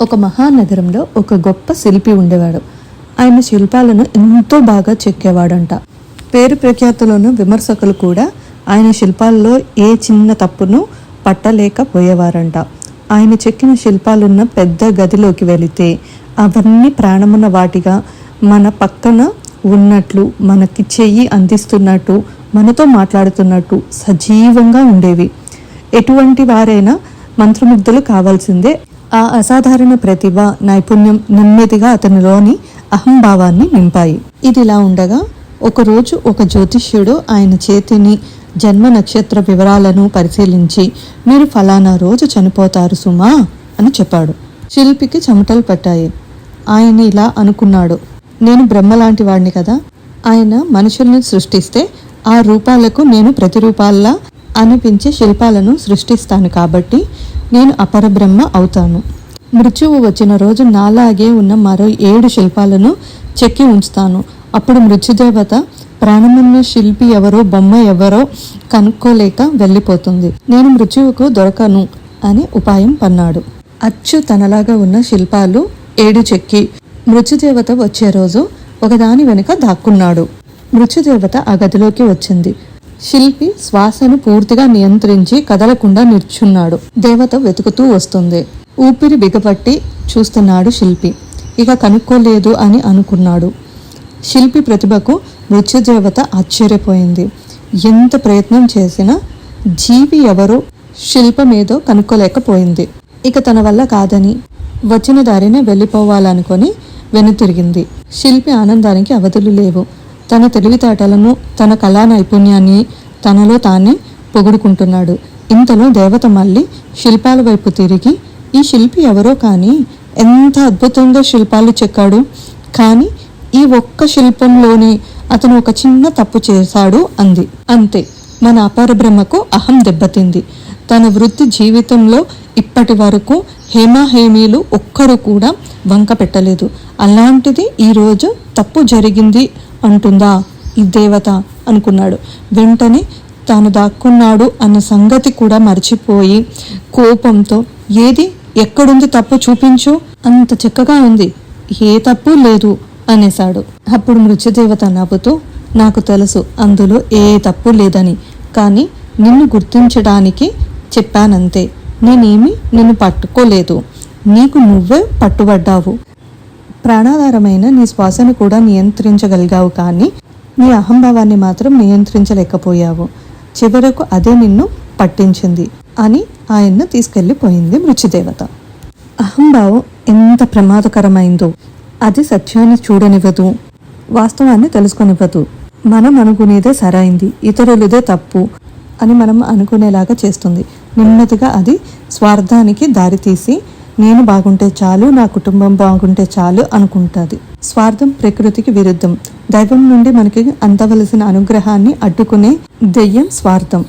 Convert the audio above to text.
ఒక మహానగరంలో ఒక గొప్ప శిల్పి ఉండేవాడు. ఆయన శిల్పాలను ఎంతో బాగా చెక్కేవాడంట. పేరు ప్రఖ్యాతులను విమర్శకులు కూడా ఆయన శిల్పాల్లో ఏ చిన్న తప్పును పట్టలేకపోయేవారంట. ఆయన చెక్కిన శిల్పాలున్న పెద్ద గదిలోకి వెళితే అవన్నీ ప్రాణమున్న వాటిగా మన పక్కన ఉన్నట్లు మనకి చెయ్యి అందిస్తున్నట్టు మనతో మాట్లాడుతున్నట్టు సజీవంగా ఉండేవి. ఎటువంటి వారైనా మంత్రముగ్ధులు కావాల్సిందే ఆ అసాధారణ ప్రతిభ నైపుణ్యం నెమ్మదిగా అతనిలోని అహంభావాన్ని నింపాయి. ఇదిలా ఉండగా ఒకరోజు ఒక జ్యోతిష్యుడు ఆయన చేతిని జన్మ నక్షత్ర వివరాలను పరిశీలించి మీరు ఫలానా రోజు చనిపోతారు సుమా అని చెప్పాడు. శిల్పికి చెమటలు పట్టాయి. ఆయన ఇలా అనుకున్నాడు నేను బ్రహ్మ లాంటి వాడిని కదా. ఆయన మనుషుల్ని సృష్టిస్తే ఆ రూపాలకు నేను ప్రతిరూపాల్లా అనిపించే శిల్పాలను సృష్టిస్తాను కాబట్టి నేను అపరబ్రహ్మ అవుతాను. మృత్యువు వచ్చిన రోజు నాలాగే ఉన్న మరో ఏడు శిల్పాలను చెక్కి ఉంచుతాను. అప్పుడు మృత్యుదేవత ప్రాణమున్న శిల్పి ఎవరో బొమ్మ ఎవరో కనుక్కోలేక వెళ్ళిపోతుంది. నేను మృత్యువుకు దొరకను అని ఉపాయం పన్నాడు. అచ్చు తనలాగా ఉన్న శిల్పాలు ఏడు చెక్కి. మృత్యుదేవత వచ్చే రోజు ఒకదాని వెనుక దాక్కున్నాడు. మృత్యుదేవత ఆ గదిలోకి వచ్చింది. శిల్పి శ్వాసను పూర్తిగా నియంత్రించి కదలకుండా నిల్చున్నాడు. దేవత వెతుకుతూ వస్తుంది. ఊపిరి బిగపట్టి చూస్తున్నాడు శిల్పి. ఇక కనుక్కోలేదు అని అనుకున్నాడు. శిల్పి ప్రతిభకు మృత్యుదేవత ఆశ్చర్యపోయింది. ఎంత ప్రయత్నం చేసినా జీవి ఎవరో శిల్పమేదో కనుక్కోలేకపోయింది. ఇక తన వల్ల కాదని వచ్చిన దారినే వెళ్ళిపోవాలనుకొని వెనుతిరిగింది. శిల్పి ఆనందానికి అవధులు లేవు. తన తెలివితేటలను తన కళా నైపుణ్యాన్ని తనలో తానే పొగుడుకుంటున్నాడు. ఇంతలో దేవత మళ్ళీ శిల్పాల వైపు తిరిగి ఈ శిల్పి ఎవరో కానీ ఎంత అద్భుతంగా శిల్పాలు చెక్కాడు. కానీ ఈ ఒక్క శిల్పంలోనే అతను ఒక చిన్న తప్పు చేశాడు అంది. అంతే మన అపార బ్రహ్మకు అహం దెబ్బతింది. తన వృత్తి జీవితంలో ఇప్పటి వరకు హేమాహేమీలు ఒక్కరు కూడా వంక పెట్టలేదు. అలాంటిది ఈరోజు తప్పు జరిగింది అంటుందా? ఈ దేవత అనుకున్నాడు. వెంటనే తాను దాక్కున్నాడు అన్న సంగతి కూడా మర్చిపోయి కోపంతో ఏది? ఎక్కడుంది తప్పు చూపించు. అంత చక్కగా ఉంది. ఏ తప్పు లేదు అనేశాడు. అప్పుడు మృత్యుదేవత నవ్వుతూ నాకు తెలుసు అందులో ఏ తప్పు లేదని కానీ నిన్ను గుర్తించడానికి చెప్పానంతే. నేనేమి నిన్ను పట్టుకోలేదు. నీకు నువ్వే పట్టుబడ్డావు. ప్రాణాధారమైన నీ శ్వాసను కూడా నియంత్రించగలిగావు కానీ నీ అహంభావాన్ని మాత్రం నియంత్రించలేకపోయావు. చివరకు అదే నిన్ను పట్టించింది అని ఆయన్ను తీసుకెళ్ళిపోయింది మృత్యుదేవత. అహంభావం ఎంత ప్రమాదకరమైందో అది సత్యాన్ని చూడనివ్వదు వాస్తవాన్ని తెలుసుకొనివ్వదు. మనం అనుకునేదే సరైంది ఇతరులదే తప్పు అని మనం అనుకునేలాగా చేస్తుంది. నెమ్మదిగా అది స్వార్థానికి దారితీసి నేను బాగుంటే చాలు నా కుటుంబం బాగుంటే చాలు అనుకుంటుంది. స్వార్థం ప్రకృతికి విరుద్ధం. దైవం నుండి మనకి అందవలసిన అనుగ్రహాన్ని అడ్డుకునే దెయ్యం స్వార్థం.